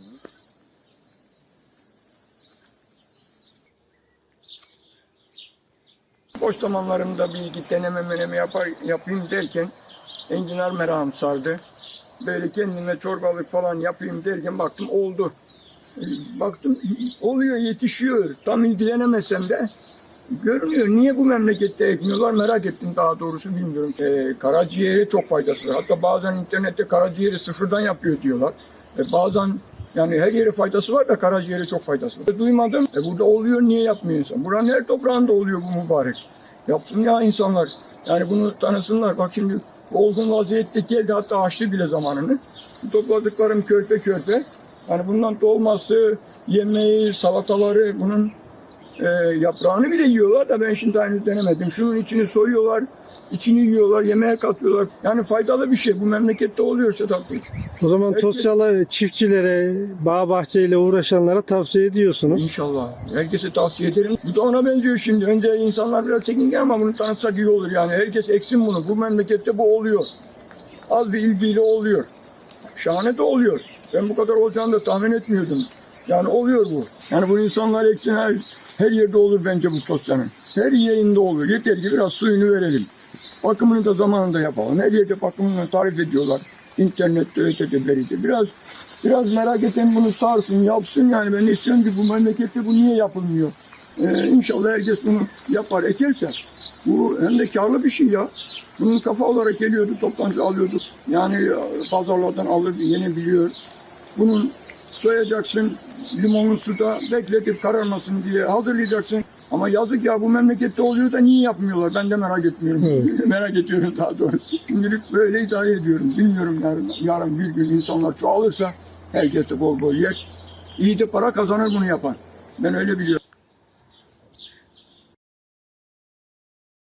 yayını. Boş zamanlarımda bir iki deneme meneme yapar, yapayım derken enginar merağım sardı. Böyle kendime çorbalık falan yapayım derken baktım oldu. E, baktım oluyor yetişiyor. Tam ilgilenemesem de görünüyor. Niye bu memlekette ekmiyorlar merak ettim daha doğrusu bilmiyorum. Ee, karaciğere çok faydası var. Hatta bazen internette karaciğeri sıfırdan yapıyor diyorlar. E, bazen yani her yere faydası var da karaciğere çok faydası var. E, Duymadım. E, burada oluyor niye yapmıyor insan? Buranın her toprağında oluyor bu mübarek. Yapsın ya insanlar. Yani bunu tanısınlar. Bak şimdi olgun vaziyette geldi hatta açtı bile zamanını. Topladıklarım körpe körpe. Yani bundan dolması, yemeği, salataları, bunun e, yaprağını bile yiyorlar da ben şimdi henüz denemedim. Şunun içini soyuyorlar, içini yiyorlar, yemeğe katıyorlar. Yani faydalı bir şey. Bu memlekette oluyor Sedat Bey. O zaman Herkes- Tosyalı çiftçilere, bağ bahçeyle uğraşanlara tavsiye ediyorsunuz. İnşallah. Herkese tavsiye ederim. Bu da ona benziyor şimdi. Önce insanlar biraz çekingen ama bunu tanıtsak iyi olur yani. Herkes eksin bunu. Bu memlekette bu oluyor. Az bir ilgiyle oluyor. Şahane de oluyor. Ben bu kadar olacağını da tahmin etmiyordum. Yani oluyor bu. Yani bu insanlar eksin her, her yerde olur bence bu sosyanın. Her yerinde olur. Yeter ki biraz suyunu verelim. Bakımını da zamanında yapalım. Her yerde bakımını tarif ediyorlar. İnternette ötede beride. Biraz biraz merak eden bunu sarsın, yapsın yani. Ben istiyorum ki bu memlekette bu niye yapılmıyor? Ee, inşallah herkes bunu yapar, ekerse. Bu hem de karlı bir şey ya. Bunun kafa olarak geliyordu, toptancı alıyorduk. Yani e, pazarlardan alır, yenebiliyor. Bunun soyacaksın, limonlu suda bekletip kararmasın diye hazırlayacaksın. Ama yazık ya bu memlekette oluyor da niye yapmıyorlar? Ben de merak etmiyorum. merak ediyorum daha doğrusu. Şimdilik böyle idare ediyorum. Bilmiyorum yarın, yarın bir gün insanlar çoğalırsa herkes de bol bol yer. İyi de para kazanır bunu yapan. Ben öyle biliyorum.